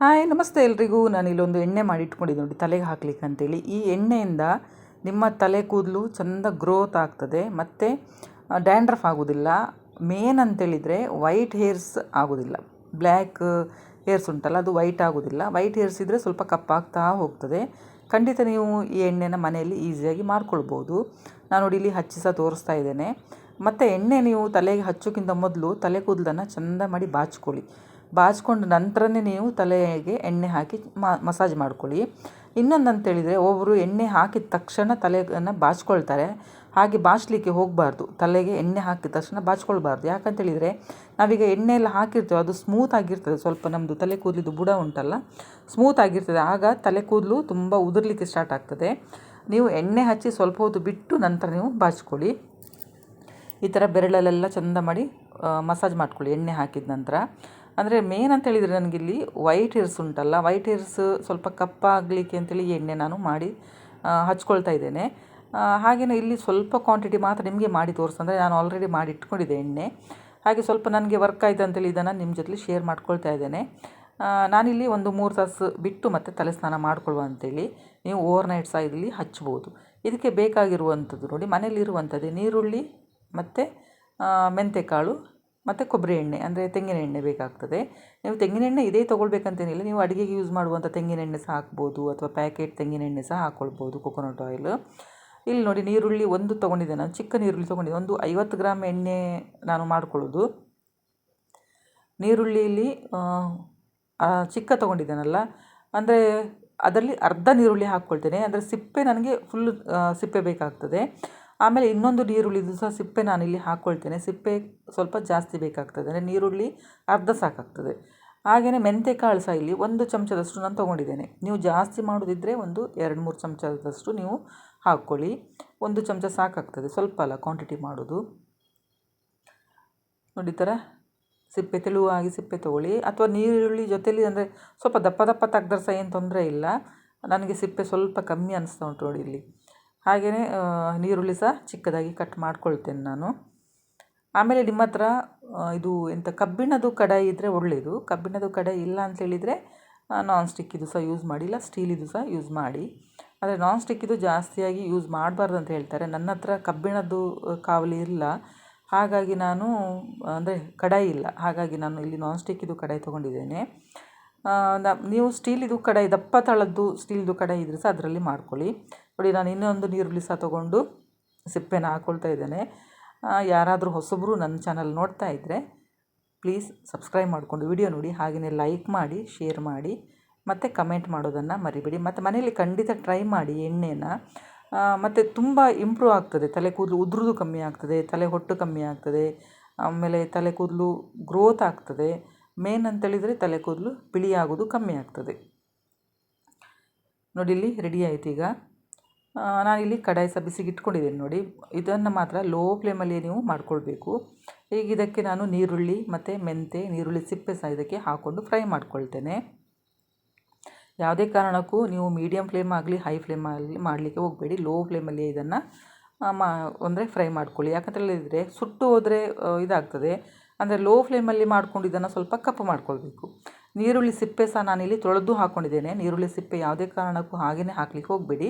Hi, ನಮಸ್ತೆ ಎಲ್ರಿಗೂ. ನಾನು ಇಲ್ಲೊಂದು ಎಣ್ಣೆ ಮಾಡಿ ಇಟ್ಕೊಂಡಿದ್ದೆ ನೋಡಿ, ತಲೆಗೆ ಹಾಕ್ಲಿಕ್ಕೆ ಅಂತೇಳಿ. ಈ ಎಣ್ಣೆಯಿಂದ ನಿಮ್ಮ ತಲೆ ಕೂದಲು ಚೆಂದ ಗ್ರೋತ್ ಆಗ್ತದೆ, ಮತ್ತು ಡ್ಯಾಂಡ್ರಫ್ ಆಗೋದಿಲ್ಲ. ಮೇನ್ ಅಂತೇಳಿದರೆ ವೈಟ್ ಹೇರ್ಸ್ ಆಗೋದಿಲ್ಲ. ಬ್ಲ್ಯಾಕ್ ಹೇರ್ಸ್ ಉಂಟಲ್ಲ, ಅದು ವೈಟ್ ಆಗೋದಿಲ್ಲ. ವೈಟ್ ಹೇರ್ಸ್ ಇದ್ದರೆ ಸ್ವಲ್ಪ ಕಪ್ಪಾಗ್ತಾ ಹೋಗ್ತದೆ. ಖಂಡಿತ ನೀವು ಈ ಎಣ್ಣೆನ ಮನೆಯಲ್ಲಿ ಈಸಿಯಾಗಿ ಮಾಡ್ಕೊಳ್ಬೋದು. ನಾನು ನೋಡಿ ಇಲ್ಲಿ ಹಚ್ಚಿಸ ತೋರಿಸ್ತಾ ಇದ್ದೇನೆ. ಮತ್ತು ಎಣ್ಣೆ ನೀವು ತಲೆಗೆ ಹಚ್ಚೋಕ್ಕಿಂತ ಮೊದಲು ತಲೆ ಕೂದಲನ್ನು ಚಂದ ಮಾಡಿ ಬಾಚ್ಕೊಳ್ಳಿ. ಬಾಚ್ಕೊಂಡು ನಂತರನೇ ನೀವು ತಲೆಗೆ ಎಣ್ಣೆ ಹಾಕಿ ಮಸಾಜ್ ಮಾಡ್ಕೊಳ್ಳಿ. ಇನ್ನೊಂದು ಅಂತೇಳಿದರೆ ಒಬ್ಬರು ಎಣ್ಣೆ ಹಾಕಿದ ತಕ್ಷಣ ತಲೆಯನ್ನು ಬಾಚ್ಕೊಳ್ತಾರೆ. ಹಾಗೆ ಬಾಚಲಿಕ್ಕೆ ಹೋಗಬಾರ್ದು. ತಲೆಗೆ ಎಣ್ಣೆ ಹಾಕಿದ ತಕ್ಷಣ ಬಾಚ್ಕೊಳ್ಬಾರ್ದು. ಯಾಕಂತೇಳಿದರೆ ನಾವೀಗ ಎಣ್ಣೆ ಎಲ್ಲ ಹಾಕಿರ್ತೇವೆ ಅದು ಸ್ಮೂತ್ ಆಗಿರ್ತದೆ. ಸ್ವಲ್ಪ ನಮ್ಮದು ತಲೆ ಕೂದಲಿದ್ದು ಬುಡ ಉಂಟಲ್ಲ, ಸ್ಮೂತ್ ಆಗಿರ್ತದೆ. ಆಗ ತಲೆ ಕೂದಲು ತುಂಬ ಉದುರಲಿಕ್ಕೆ ಸ್ಟಾರ್ಟ್ ಆಗ್ತದೆ. ನೀವು ಎಣ್ಣೆ ಹಚ್ಚಿ ಸ್ವಲ್ಪ ಹೊತ್ತು ಬಿಟ್ಟು ನಂತರ ನೀವು ಬಾಚ್ಕೊಳ್ಳಿ. ಈ ಥರ ಬೆರಳಲ್ಲೆಲ್ಲ ಚೆಂದ ಮಾಡಿ ಮಸಾಜ್ ಮಾಡ್ಕೊಳ್ಳಿ ಎಣ್ಣೆ ಹಾಕಿದ ನಂತರ. ಅಂದರೆ ಮೇನ್ ಅಂತ ಹೇಳಿದರೆ ನನಗಿಲ್ಲಿ ವೈಟ್ ಹೇರ್ಸ್ ಉಂಟಲ್ಲ ವೈಟ್ ಹೇರ್ಸ್ ಸ್ವಲ್ಪ ಕಪ್ಪಾಗಲಿಕ್ಕೆ ಅಂತೇಳಿ ಎಣ್ಣೆ ನಾನು ಮಾಡಿ ಹಚ್ಕೊಳ್ತಾ ಇದ್ದೇನೆ. ಹಾಗೆಯೇ ಇಲ್ಲಿ ಸ್ವಲ್ಪ ಕ್ವಾಂಟಿಟಿ ಮಾತ್ರ ನಿಮಗೆ ಮಾಡಿ ತೋರಿಸ್ತಂದರೆ ನಾನು ಆಲ್ರೆಡಿ ಮಾಡಿ ಇಟ್ಕೊಂಡಿದ್ದೆ ಎಣ್ಣೆ. ಹಾಗೆ ಸ್ವಲ್ಪ ನನಗೆ ವರ್ಕ್ ಆಯಿತು ಅಂತೇಳಿ ಇದನ್ನು ನಿಮ್ಮ ಜೊತೆಲಿ ಶೇರ್ ಮಾಡ್ಕೊಳ್ತಾ ಇದ್ದೇನೆ. ನಾನಿಲ್ಲಿ ಒಂದು ಮೂರು ತಾಸು ಬಿಟ್ಟು ಮತ್ತೆ ತಲೆ ಸ್ನಾನ ಮಾಡಿಕೊಳ್ಳುವ ಅಂತೇಳಿ ನೀವು ಓವರ್ ನೈಟ್ ಸಹ ಇಲ್ಲಿ ಹಚ್ಬೋದು. ಇದಕ್ಕೆ ಬೇಕಾಗಿರುವಂಥದ್ದು ನೋಡಿ, ಮನೇಲಿರುವಂಥದ್ದೇ ನೀರುಳ್ಳಿ ಮತ್ತು ಮೆಂತೆಕಾಳು ಮತ್ತು ಕೊಬ್ಬರಿ ಎಣ್ಣೆ, ಅಂದರೆ ತೆಂಗಿನ ಎಣ್ಣೆ ಬೇಕಾಗ್ತದೆ. ನೀವು ತೆಂಗಿನ ಎಣ್ಣೆ ಇದೇ ತೊಗೊಳ್ಬೇಕಂತೇನಿಲ್ಲ, ನೀವು ಅಡುಗೆಗೆ ಯೂಸ್ ಮಾಡುವಂಥ ತೆಂಗಿನ ಎಣ್ಣೆ ಸಹ ಹಾಕ್ಬೋದು, ಅಥವಾ ಪ್ಯಾಕೆಟ್ ತೆಂಗಿನ ಎಣ್ಣೆ ಸಹ ಹಾಕ್ಕೊಳ್ಬೋದು ಕೊಕೊನಟ್ ಆಯಿಲ್ ಇಲ್ಲಿ ನೋಡಿ ನೀರುಳ್ಳಿ ಒಂದು ತೊಗೊಂಡಿದ್ದೆ ನಾನು, ಚಿಕ್ಕ ನೀರುಳ್ಳಿ ತೊಗೊಂಡಿದ್ದೆ. ಒಂದು ಐವತ್ತು ಗ್ರಾಮ್ ಎಣ್ಣೆ ನಾನು ಮಾಡ್ಕೊಳ್ಳೋದು. ನೀರುಳ್ಳಿಯಲ್ಲಿ ಚಿಕ್ಕ ತೊಗೊಂಡಿದ್ದೇನಲ್ಲ, ಅಂದರೆ ಅದರಲ್ಲಿ ಅರ್ಧ ನೀರುಳ್ಳಿ ಹಾಕ್ಕೊಳ್ತೇನೆ. ಅಂದರೆ ಸಿಪ್ಪೆ ನನಗೆ ಫುಲ್ ಸಿಪ್ಪೆ ಬೇಕಾಗ್ತದೆ. ಆಮೇಲೆ ಇನ್ನೊಂದು ನೀರುಳ್ಳಿದು ಸಹ ಸಿಪ್ಪೆ ನಾನಿಲ್ಲಿ ಹಾಕ್ಕೊಳ್ತೇನೆ ಸಿಪ್ಪೆ ಸ್ವಲ್ಪ ಜಾಸ್ತಿ ಬೇಕಾಗ್ತದೆ. ಅಂದರೆ ನೀರುಳ್ಳಿ ಅರ್ಧ ಸಾಕಾಗ್ತದೆ. ಹಾಗೆಯೇ ಮೆಂತೆಕಾಳು ಸಹ ಇಲ್ಲಿ ಒಂದು ಚಮಚದಷ್ಟು ನಾನು ತೊಗೊಂಡಿದ್ದೇನೆ. ನೀವು ಜಾಸ್ತಿ ಮಾಡೋದಿದ್ದರೆ ಒಂದು ಎರಡು ಮೂರು ಚಮಚದಷ್ಟು ನೀವು ಹಾಕ್ಕೊಳ್ಳಿ ಒಂದು ಚಮಚ ಸಾಕಾಗ್ತದೆ. ಸ್ವಲ್ಪ ಅಲ್ಲ ಕ್ವಾಂಟಿಟಿ ಮಾಡೋದು. ನೋಡಿ ಥರ ಸಿಪ್ಪೆ ತೆಳುವಾಗಿ ಸಿಪ್ಪೆ ತೊಗೊಳ್ಳಿ. ಅಥವಾ ನೀರುಳ್ಳಿ ಜೊತೆಲಿ ಅಂದರೆ ಸ್ವಲ್ಪ ದಪ್ಪ ದಪ್ಪ ತೆಗ್ದ್ರೆ ಸಹ ಏನು ತೊಂದರೆ ಇಲ್ಲ. ನನಗೆ ಸಿಪ್ಪೆ ಸ್ವಲ್ಪ ಕಮ್ಮಿ ಅನಿಸ್ತಾ ಉಂಟು ನೋಡಿ ಇಲ್ಲಿ. ಹಾಗೆಯೇ ನೀರುಳ್ಳಿ ಸಹ ಚಿಕ್ಕದಾಗಿ ಕಟ್ ಮಾಡ್ಕೊಳ್ತೇನೆ ನಾನು. ಆಮೇಲೆ ನಿಮ್ಮ ಹತ್ರ ಇದು ಎಂಥ ಕಬ್ಬಿಣದ್ದು ಕಡಾಯಿ ಇದ್ದರೆ ಒಳ್ಳೆಯದು ಕಬ್ಬಿಣದ್ದು ಕಡಾಯಿ ಇಲ್ಲ ಅಂತ ಹೇಳಿದರೆ ನಾನ್ ಸ್ಟಿಕ್ಕಿದು ಸಹ ಯೂಸ್ ಮಾಡಿ, ಇಲ್ಲ ಸ್ಟೀಲಿದು ಸಹ ಯೂಸ್ ಮಾಡಿ. ಆದರೆ ನಾನ್ ಸ್ಟಿಕ್ಕಿದು ಜಾಸ್ತಿಯಾಗಿ ಯೂಸ್ ಮಾಡಬಾರ್ದು ಅಂತ ಹೇಳ್ತಾರೆ. ನನ್ನ ಹತ್ರ ಕಬ್ಬಿಣದ್ದು ಕಾವಲಿ ಇಲ್ಲ. ಹಾಗಾಗಿ ನಾನು, ಅಂದರೆ ಕಡಾಯಿ ಇಲ್ಲ. ಹಾಗಾಗಿ ನಾನು ಇಲ್ಲಿ ನಾನ್ ಸ್ಟಿಕ್ಕಿದು ಕಡಾಯಿ ತೊಗೊಂಡಿದ್ದೇನೆ. ನೀವು ಸ್ಟೀಲಿದು ಕಡಾಯಿ, ದಪ್ಪ ತಳದ್ದು ಸ್ಟೀಲ್ದು ಕಡಾಯಿ ಇದ್ದರೆ ಸಹ ಅದರಲ್ಲಿ ಮಾಡ್ಕೊಳ್ಳಿ. ನೋಡಿ, ನಾನು ಇನ್ನೊಂದು ನೀರುಳ್ಳಿ ಸಹ ತೊಗೊಂಡು ಸಿಪ್ಪೆನ ಹಾಕ್ಕೊಳ್ತಾ ಇದ್ದೇನೆ. ಯಾರಾದರೂ ಹೊಸಬರು ನನ್ನ ಚಾನಲ್ ನೋಡ್ತಾ ಇದ್ದರೆ ಪ್ಲೀಸ್ ಸಬ್ಸ್ಕ್ರೈಬ್ ಮಾಡಿಕೊಂಡು ವಿಡಿಯೋ ನೋಡಿ ಹಾಗೆಯೇ ಲೈಕ್ ಮಾಡಿ, ಶೇರ್ ಮಾಡಿ, ಮತ್ತು ಕಮೆಂಟ್ ಮಾಡೋದನ್ನು ಮರಿಬೇಡಿ. ಮತ್ತು ಮನೆಯಲ್ಲಿ ಖಂಡಿತ ಟ್ರೈ ಮಾಡಿ ಎಣ್ಣೆನ. ಮತ್ತು ತುಂಬ ಇಂಪ್ರೂವ್ ಆಗ್ತದೆ. ತಲೆ ಕೂದಲು ಉದುರೋದು ಕಮ್ಮಿ ಆಗ್ತದೆ, ತಲೆ ಹೊಟ್ಟು ಕಮ್ಮಿ ಆಗ್ತದೆ, ಆಮೇಲೆ ತಲೆ ಕೂದಲು ಗ್ರೋತ್ ಆಗ್ತದೆ. ಮೇನ್ ಅಂತೇಳಿದರೆ ತಲೆ ಕೂದಲು ಬಿಳಿಯಾಗೋದು ಕಮ್ಮಿ ಆಗ್ತದೆ. ನೋಡಿ, ಇಲ್ಲಿ ರೆಡಿ ಆಯ್ತು ಈಗ. ನಾನಿಲ್ಲಿ ಕಡಾಯಿ ಸಹ ಬಿಸಿಗೆ ಇಟ್ಕೊಂಡಿದ್ದೇನೆ ನೋಡಿ. ಇದನ್ನು ಮಾತ್ರ ಲೋ ಫ್ಲೇಮಲ್ಲಿ ನೀವು ಮಾಡ್ಕೊಳ್ಬೇಕು. ಈಗ ಇದಕ್ಕೆ ನಾನು ನೀರುಳ್ಳಿ ಮತ್ತು ಮೆಂತೆ, ನೀರುಳ್ಳಿ ಸಿಪ್ಪೆ ಸಹ ಇದಕ್ಕೆ ಹಾಕ್ಕೊಂಡು ಫ್ರೈ ಮಾಡ್ಕೊಳ್ತೇನೆ. ಯಾವುದೇ ಕಾರಣಕ್ಕೂ ನೀವು ಮೀಡಿಯಮ್ ಫ್ಲೇಮ್ ಆಗಲಿ ಹೈ ಫ್ಲೇಮ್ ಆಗಲಿ ಮಾಡಲಿಕ್ಕೆ ಹೋಗಬೇಡಿ. ಲೋ ಫ್ಲೇಮಲ್ಲಿ ಇದನ್ನು ಮಾ ಅಂದರೆ ಫ್ರೈ ಮಾಡ್ಕೊಳ್ಳಿ. ಯಾಕಂತ ಹೇಳಿದರೆ ಸುಟ್ಟು ಹೋದರೆ ಇದಾಗ್ತದೆ. ಅಂದರೆ ಲೋ ಫ್ಲೇಮಲ್ಲಿ ಮಾಡ್ಕೊಂಡು ಇದನ್ನು ಸ್ವಲ್ಪ ಕಪ್ಪು ಮಾಡ್ಕೊಳ್ಬೇಕು. ನೀರುಳ್ಳಿ ಸಿಪ್ಪೆ ಸಹ ನಾನಿಲ್ಲಿ ತೊಳೆದು ಹಾಕ್ಕೊಂಡಿದ್ದೇನೆ ನೀರುಳ್ಳಿ ಸಿಪ್ಪೆ ಯಾವುದೇ ಕಾರಣಕ್ಕೂ ಹಾಗೆಯೇ ಹಾಕ್ಲಿಕ್ಕೆ ಹೋಗಬೇಡಿ.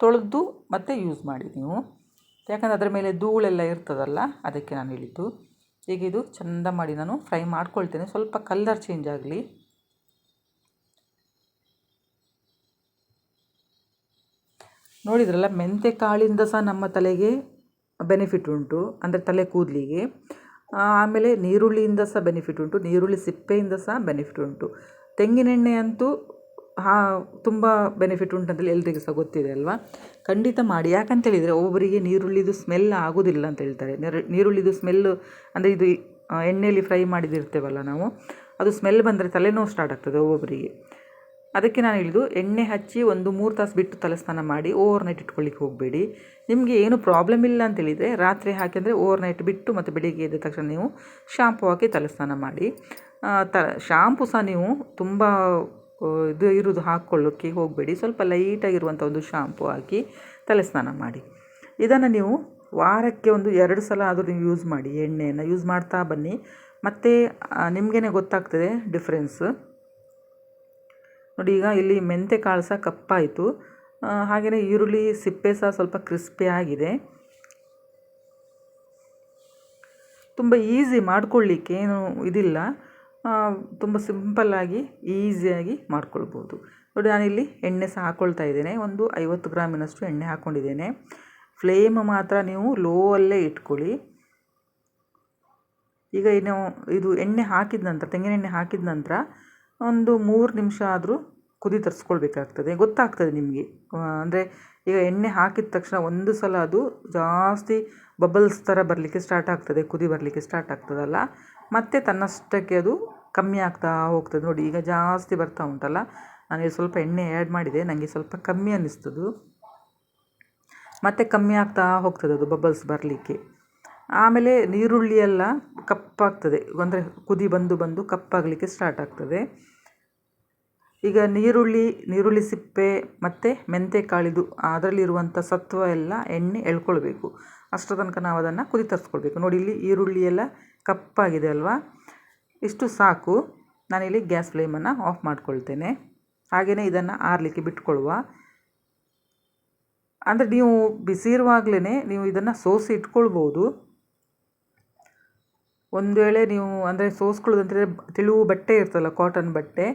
ತೊಳೆದು ಮತ್ತೆ ಯೂಸ್ ಮಾಡಿ ನೀವು. ಯಾಕಂದರೆ ಅದರ ಮೇಲೆ ಧೂಳೆಲ್ಲ ಇರ್ತದಲ್ಲ, ಅದಕ್ಕೆ ನಾನು ಹೇಳಿದ್ದು. ಈಗ ಇದು ಚೆಂದ ಮಾಡಿ ನಾನು ಫ್ರೈ ಮಾಡ್ಕೊಳ್ತೇನೆ. ಸ್ವಲ್ಪ ಕಲ್ಲರ್ ಚೇಂಜ್ ಆಗಲಿ. ನೋಡಿದ್ರಲ್ಲ, ಮೆಂತೆ ಕಾಳಿಂದ ಸಹ ನಮ್ಮ ತಲೆಗೆ ಬೆನಿಫಿಟ್ ಉಂಟು. ಅಂದರೆ ತಲೆ ಕೂದಲಿಗೆ. ಆಮೇಲೆ ನೀರುಳ್ಳಿಯಿಂದ ಸಹ ಬೆನಿಫಿಟ್ ಉಂಟು. ನೀರುಳ್ಳಿ ಸಿಪ್ಪೆಯಿಂದ ಸಹ ಬೆನಿಫಿಟ್ ಉಂಟು. ತೆಂಗಿನೆಣ್ಣೆ ಅಂತೂ ಹಾ, ತುಂಬ ಬೆನಿಫಿಟ್ ಉಂಟಂತೇಳಿ ಎಲ್ರಿಗೂ ಸಹ ಗೊತ್ತಿದೆ ಅಲ್ವಾ? ಖಂಡಿತ ಮಾಡಿ. ಯಾಕಂತೇಳಿದರೆ ಒಬ್ಬೊಬ್ಬರಿಗೆ ನೀರುಳ್ಳಿದು ಸ್ಮೆಲ್ ಆಗೋದಿಲ್ಲ ಅಂತ ಹೇಳ್ತಾರೆ. ನೀರುಳ್ಳಿದು ಸ್ಮೆಲ್ ಅಂದರೆ ಇದು ಎಣ್ಣೆಯಲ್ಲಿ ಫ್ರೈ ಮಾಡಿದಿರ್ತೇವಲ್ಲ ನಾವು, ಅದು ಸ್ಮೆಲ್ ಬಂದರೆ ತಲೆನೋವು ಸ್ಟಾರ್ಟ್ ಆಗ್ತದೆ ಒಬ್ಬೊಬ್ಬರಿಗೆ. ಅದಕ್ಕೆ ನಾನು ಹೇಳಿದ್ದು, ಎಣ್ಣೆ ಹಚ್ಚಿ ಒಂದು ಮೂರು ತಾಸು ಬಿಟ್ಟು ತಲೆ ಸ್ನಾನ ಮಾಡಿ ಓವರ್ ನೈಟ್ ಇಟ್ಕೊಳ್ಳಿಕ್ಕೆ ಹೋಗಬೇಡಿ. ನಿಮಗೆ ಏನು ಪ್ರಾಬ್ಲಮ್ ಇಲ್ಲ ಅಂತೇಳಿದರೆ ರಾತ್ರಿ ಹಾಕಿದರೆ ಓವರ್ ನೈಟ್ ಬಿಟ್ಟು ಮತ್ತು ಬೆಳಿಗ್ಗೆ ಎದ್ದ ತಕ್ಷಣ ನೀವು ಶಾಂಪು ಹಾಕಿ ತಲೆ ಸ್ನಾನ ಮಾಡಿ ತ ಶಾಂಪು ಸಹ ನೀವು ತುಂಬ ಇದು ಇರೋದು ಹಾಕ್ಕೊಳ್ಳೋಕ್ಕೆ ಹೋಗಬೇಡಿ. ಸ್ವಲ್ಪ ಲೈಟಾಗಿರುವಂಥ ಒಂದು ಶಾಂಪು ಹಾಕಿ ತಲೆ ಸ್ನಾನ ಮಾಡಿ. ಇದನ್ನು ನೀವು ವಾರಕ್ಕೆ ಒಂದು ಎರಡು ಸಲ ಆದರೂ ನೀವು ಯೂಸ್ ಮಾಡಿ. ಎಣ್ಣೆಯನ್ನು ಯೂಸ್ ಮಾಡ್ತಾ ಬನ್ನಿ. ಮತ್ತು ನಿಮಗೇನೆ ಗೊತ್ತಾಗ್ತದೆ ಡಿಫ್ರೆನ್ಸ್. ನೋಡಿ, ಈಗ ಇಲ್ಲಿ ಮೆಂತೆ ಕಾಳು ಸಹ ಕಪ್ಪಾಯಿತು. ಹಾಗೆಯೇ ಈರುಳ್ಳಿ ಸಿಪ್ಪೆ ಸಹ ಸ್ವಲ್ಪ ಕ್ರಿಸ್ಪಿ ಆಗಿದೆ. ತುಂಬ ಈಸಿ ಮಾಡ್ಕೊಳ್ಳಿಕ್ಕೆ ಏನು ಇದಿಲ್ಲ. ತುಂಬ ಸಿಂಪಲ್ಲಾಗಿ ಈಸಿಯಾಗಿ ಮಾಡ್ಕೊಳ್ಬೋದು. ನೋಡಿ ನಾನಿಲ್ಲಿ ಎಣ್ಣೆ ಸಹ ಹಾಕ್ಕೊಳ್ತಾ ಇದ್ದೇನೆ. ಒಂದು ಐವತ್ತು ಗ್ರಾಮಿನಷ್ಟು ಎಣ್ಣೆ ಹಾಕ್ಕೊಂಡಿದ್ದೇನೆ ಫ್ಲೇಮ್ ಮಾತ್ರ ನೀವು ಲೋ ಅಲ್ಲೇ ಇಟ್ಕೊಳ್ಳಿ. ಈಗ ಏನು ಇದು ಎಣ್ಣೆ ಹಾಕಿದ ನಂತರ, ತೆಂಗಿನ ಎಣ್ಣೆ ಹಾಕಿದ ನಂತರ ಒಂದು ಮೂರು ನಿಮಿಷ ಆದರೂ ಕುದಿ ತರಿಸ್ಕೊಳ್ಬೇಕಾಗ್ತದೆ. ಗೊತ್ತಾಗ್ತದೆ ನಿಮಗೆ. ಅಂದರೆ ಈಗ ಎಣ್ಣೆ ಹಾಕಿದ ತಕ್ಷಣ ಒಂದು ಸಲ ಅದು ಜಾಸ್ತಿ ಬಬಲ್ಸ್ ಥರ ಬರಲಿಕ್ಕೆ ಸ್ಟಾರ್ಟ್ ಆಗ್ತದೆ, ಕುದಿ ಬರಲಿಕ್ಕೆ ಸ್ಟಾರ್ಟ್ ಆಗ್ತದಲ್ಲ. ಮತ್ತೆ ತನ್ನಷ್ಟಕ್ಕೆ ಅದು ಕಮ್ಮಿ ಆಗ್ತಾ ಹೋಗ್ತದೆ. ನೋಡಿ, ಈಗ ಜಾಸ್ತಿ ಬರ್ತಾ ಉಂಟಲ್ಲ? ನಾನು ಸ್ವಲ್ಪ ಎಣ್ಣೆ ಆ್ಯಡ್ ಮಾಡಿದೆ ನನಗೆ ಸ್ವಲ್ಪ ಕಮ್ಮಿ ಅನ್ನಿಸ್ತದು. ಮತ್ತೆ ಕಮ್ಮಿ ಆಗ್ತಾ ಹೋಗ್ತದೆ ಅದು ಬಬಲ್ಸ್ ಬರಲಿಕ್ಕೆ. ಆಮೇಲೆ ನೀರುಳ್ಳಿ ಎಲ್ಲ ಕಪ್ಪಾಗ್ತದೆ. ಅಂದರೆ ಕುದಿ ಬಂದು ಬಂದು ಕಪ್ಪಾಗಲಿಕ್ಕೆ ಸ್ಟಾರ್ಟ್ ಆಗ್ತದೆ. ಈಗ ನೀರುಳ್ಳಿ ನೀರುಳ್ಳಿ ಸಿಪ್ಪೆ ಮತ್ತು ಮೆಂತೆ ಕಾಳಿದು ಅದರಲ್ಲಿರುವಂಥ ಸತ್ವ ಎಲ್ಲ ಎಣ್ಣೆ ಎಳ್ಕೊಳ್ಬೇಕು. ಅಷ್ಟರ ತನಕ ನಾವು ಅದನ್ನು ಕುದಿ ತರಿಸ್ಕೊಳ್ಬೇಕು. ನೋಡಿ, ಇಲ್ಲಿ ಈರುಳ್ಳಿ ಎಲ್ಲ ಕಪ್ಪಾಗಿದೆ ಅಲ್ವಾ? ಇಷ್ಟು ಸಾಕು. ನಾನಿಲ್ಲಿ ಗ್ಯಾಸ್ ಫ್ಲೇಮನ್ನು ಆಫ್ ಮಾಡ್ಕೊಳ್ತೇನೆ. ಹಾಗೆಯೇ ಇದನ್ನು ಆರಲಿಕ್ಕೆ ಬಿಟ್ಕೊಳ್ಳುವ ಅಂದರೆ ನೀವು ಬಿಸಿ ಇರುವಾಗಲೇ ನೀವು ಇದನ್ನು ಸೋಸಿ ಇಟ್ಕೊಳ್ಬೋದು. ಒಂದು ವೇಳೆ ನೀವು, ಅಂದರೆ ಸೋಸ್ಕೊಳ್ಳೋದಂತಂದರೆ ತಿಳುವು ಬಟ್ಟೆ ಇರ್ತಲ್ಲ ಕಾಟನ್ ಬಟ್ಟೆ.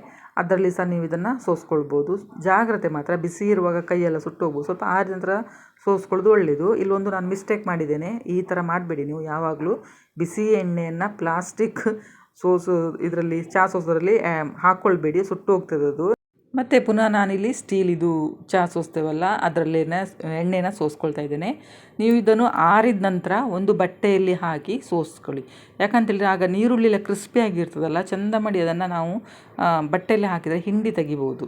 ಅದರಲ್ಲಿ ಸಹ ನೀವು ಇದನ್ನು ಸೋಸ್ಕೊಳ್ಬೋದು. ಜಾಗ್ರತೆ ಮಾತ್ರ, ಬಿಸಿ ಇರುವಾಗ ಕೈಯೆಲ್ಲ ಸುಟ್ಟೋಗ್ಬೋದು. ಸ್ವಲ್ಪ ಆರಿದ ನಂತರ ಸೋಸ್ಕೊಳ್ಳೋದು ಒಳ್ಳೆಯದು ಇಲ್ಲೊಂದು ನಾನು ಮಿಸ್ಟೇಕ್ ಮಾಡಿದ್ದೇನೆ. ಈ ಥರ ಮಾಡಬೇಡಿ ನೀವು ಯಾವಾಗಲೂ. ಬಿಸಿ ಎಣ್ಣೆಯನ್ನು ಪ್ಲಾಸ್ಟಿಕ್ ಸೋಸು, ಇದರಲ್ಲಿ ಚಾ ಸೋಸೋದ್ರಲ್ಲಿ ಹಾಕ್ಕೊಳ್ಬೇಡಿ ಸುಟ್ಟು ಹೋಗ್ತದೆ ಅದು ಮತ್ತು ಪುನಃ ನಾನಿಲ್ಲಿ ಸ್ಟೀಲಿದು ಚಹಾ ಸೋಸ್ತೇವಲ್ಲ, ಅದರಲ್ಲೇನೆ ಎಣ್ಣೆನ ಸೋಸ್ಕೊಳ್ತಾ ಇದ್ದೇನೆ. ನೀವು ಇದನ್ನು ಆರಿದ ನಂತರ ಒಂದು ಬಟ್ಟೆಯಲ್ಲಿ ಹಾಕಿ ಸೋಸ್ಕೊಳ್ಳಿ. ಯಾಕಂತೇಳಿದ್ರೆ ಆಗ ನೀರುಳ್ಳಿ ಕ್ರಿಸ್ಪಿಯಾಗಿರ್ತದಲ್ಲ ಚೆಂದ ಮಾಡಿ ಅದನ್ನು ನಾವು ಬಟ್ಟೆಯಲ್ಲಿ ಹಾಕಿದರೆ ಹಿಂಡಿ ತೆಗಿಬೋದು.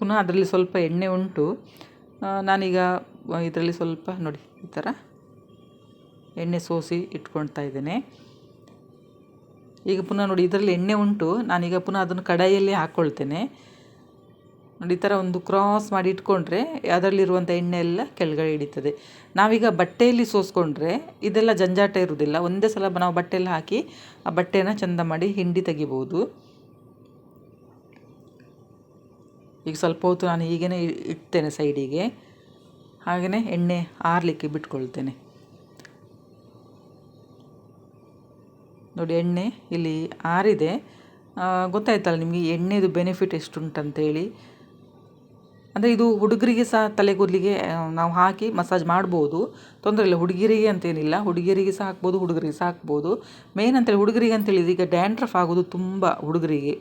ಪುನಃ ಅದರಲ್ಲಿ ಸ್ವಲ್ಪ ಎಣ್ಣೆ ಉಂಟು. ನಾನೀಗ ಇದರಲ್ಲಿ ಸ್ವಲ್ಪ, ನೋಡಿ, ಈ ಥರ ಎಣ್ಣೆ ಸೋಸಿ ಇಟ್ಕೊಳ್ತಾ ಇದ್ದೇನೆ. ಈಗ ಪುನಃ ನೋಡಿ ಇದರಲ್ಲಿ ಎಣ್ಣೆ ಉಂಟು. ನಾನೀಗ ಪುನಃ ಅದನ್ನು ಕಡಾಯಿಯಲ್ಲಿ ಹಾಕ್ಕೊಳ್ತೇನೆ ನೋಡಿ ಈ ಥರ ಒಂದು ಕ್ರಾಸ್ ಮಾಡಿ ಇಟ್ಕೊಂಡ್ರೆ ಅದರಲ್ಲಿರುವಂಥ ಎಣ್ಣೆ ಎಲ್ಲ ಕೆಳಗಡೆ ಹಿಡಿತದೆ. ನಾವೀಗ ಬಟ್ಟೆಯಲ್ಲಿ ಸೋಸ್ಕೊಂಡ್ರೆ ಇದೆಲ್ಲ ಜಂಜಾಟ ಇರುವುದಿಲ್ಲ. ಒಂದೇ ಸಲ ನಾವು ಬಟ್ಟೆಯಲ್ಲಿ ಹಾಕಿ ಆ ಬಟ್ಟೆನ ಚೆಂದ ಮಾಡಿ ಹಿಂಡಿ ತೆಗಿಬೋದು. ಈಗ ಸ್ವಲ್ಪ ಹೊತ್ತು ನಾನು ಹೀಗೇ ಇಡ್ತೇನೆ ಸೈಡಿಗೆ ಹಾಗೆಯೇ ಎಣ್ಣೆ ಆರಲಿಕ್ಕೆ ಬಿಟ್ಕೊಳ್ತೇನೆ. ನೋಡಿ ಎಣ್ಣೆ ಇಲ್ಲಿ ಆರಿದೆ. ಗೊತ್ತಾಯ್ತಲ್ಲ ನಿಮಗೆ ಎಣ್ಣೆದು ಬೆನಿಫಿಟ್ ಎಷ್ಟುಂಟಂತೇಳಿ. ಅಂದರೆ ಇದು ಹುಡುಗರಿಗೆ ಸಹ ತಲೆಗೂದಲಿಗೆ ನಾವು ಹಾಕಿ ಮಸಾಜ್ ಮಾಡ್ಬೋದು. ತೊಂದರೆ ಇಲ್ಲ, ಹುಡುಗಿರಿಗೆ ಅಂತೇನಿಲ್ಲ. ಹುಡುಗಿಯರಿಗೆ ಸಹ ಹಾಕ್ಬೋದು, ಹುಡುಗರಿಗೆ ಸಹ ಹಾಕ್ಬೋದು. ಮೇನ್ ಅಂತೇಳಿ ಹುಡುಗರಿಗೆ ಅಂತೇಳಿ ಈಗ ಡ್ಯಾಂಡ್ರಫ್ ಆಗೋದು ತುಂಬ ಹುಡುಗರಿಗೆ.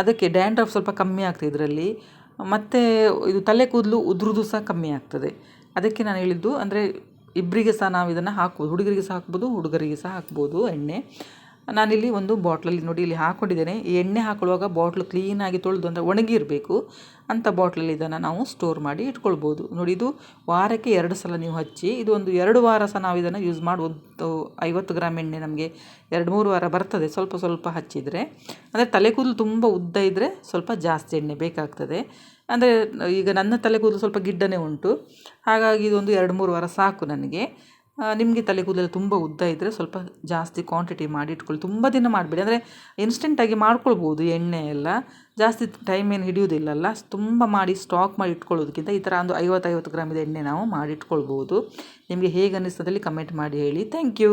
ಅದಕ್ಕೆ ಡ್ಯಾಂಡ್ರಫ್ ಸ್ವಲ್ಪ ಕಮ್ಮಿ ಆಗ್ತದೆ ಇದರಲ್ಲಿ. ಮತ್ತು ಇದು ತಲೆ ಕೂದಲು ಉದುರುದು ಸಹ ಕಮ್ಮಿ ಆಗ್ತದೆ. ಅದಕ್ಕೆ ನಾನು ಹೇಳಿದ್ದು ಅಂದರೆ ಇಬ್ಬರಿಗೆ ಸಹ ನಾವು ಇದನ್ನು ಹಾಕ್ಬೋದು, ಹುಡುಗರಿಗೆ ಸಹ ಹಾಕ್ಬೋದು, ಹುಡುಗರಿಗೆ ಸಹ ಹಾಕ್ಬೋದು ಎಣ್ಣೆ. ನಾನಿಲ್ಲಿ ಒಂದು ಬಾಟ್ಲಲ್ಲಿ ನೋಡಿ ಇಲ್ಲಿ ಹಾಕ್ಕೊಂಡಿದ್ದೇನೆ ಈ ಎಣ್ಣೆ ಹಾಕೊಳ್ಳುವಾಗ ಬಾಟ್ಲು ಕ್ಲೀನಾಗಿ ತೊಳೆದು ಅಂದರೆ ಒಣಗಿರಬೇಕು ಅಂಥ ಬಾಟ್ಲಲ್ಲಿ ಇದನ್ನು ನಾವು ಸ್ಟೋರ್ ಮಾಡಿ ಇಟ್ಕೊಳ್ಬೋದು. ನೋಡಿ, ಇದು ವಾರಕ್ಕೆ ಎರಡು ಸಲ ನೀವು ಹಚ್ಚಿ, ಇದು ಒಂದು ಎರಡು ವಾರ ಸಹ ನಾವು ಇದನ್ನು ಯೂಸ್ ಮಾಡ್ಬೋದು ಐವತ್ತು ಗ್ರಾಮ್ ಎಣ್ಣೆ ನಮಗೆ ಎರಡು ಮೂರು ವಾರ ಬರ್ತದೆ ಸ್ವಲ್ಪ ಸ್ವಲ್ಪ ಹಚ್ಚಿದರೆ. ಅಂದರೆ ತಲೆ ಕೂದಲು ತುಂಬ ಉದ್ದ ಇದ್ದರೆ ಸ್ವಲ್ಪ ಜಾಸ್ತಿ ಎಣ್ಣೆ ಬೇಕಾಗ್ತದೆ. ಅಂದರೆ, ಈಗ ನನ್ನ ತಲೆ ಕೂದಲು ಸ್ವಲ್ಪ ಗಿಡ್ಡನೇ ಉಂಟು. ಹಾಗಾಗಿ ಇದೊಂದು ಎರಡು ಮೂರು ವಾರ ಸಾಕು ನನಗೆ. ನಿಮಗೆ ತಲೆ ಕೂದಲು ತುಂಬ ಉದ್ದ ಇದ್ದರೆ ಸ್ವಲ್ಪ ಜಾಸ್ತಿ ಕ್ವಾಂಟಿಟಿ ಮಾಡಿ ಇಟ್ಕೊಳ್ಳಿ. ತುಂಬ ದಿನ ಮಾಡಬೇಡಿ. ಅಂದರೆ ಇನ್ಸ್ಟೆಂಟಾಗಿ ಮಾಡ್ಕೊಳ್ಬೋದು ಎಣ್ಣೆ ಎಲ್ಲ. ಜಾಸ್ತಿ ಟೈಮ್ ಏನು ಹಿಡಿಯೋದಿಲ್ಲಲ್ಲ ತುಂಬ ಮಾಡಿ ಸ್ಟಾಕ್ ಮಾಡಿ ಇಟ್ಕೊಳ್ಳೋದಕ್ಕಿಂತ ಈ ಥರ ಒಂದು ಐವತ್ತೈವತ್ತು ಐವತ್ತು ಗ್ರಾಮಿದ ಎಣ್ಣೆ ನಾವು ಮಾಡಿ ಇಟ್ಕೊಳ್ಬೋದು. ನಿಮಗೆ ಹೇಗೆ ಅನ್ನಿಸ್ತದಲ್ಲಿ ಕಮೆಂಟ್ ಮಾಡಿ ಹೇಳಿ. Thank you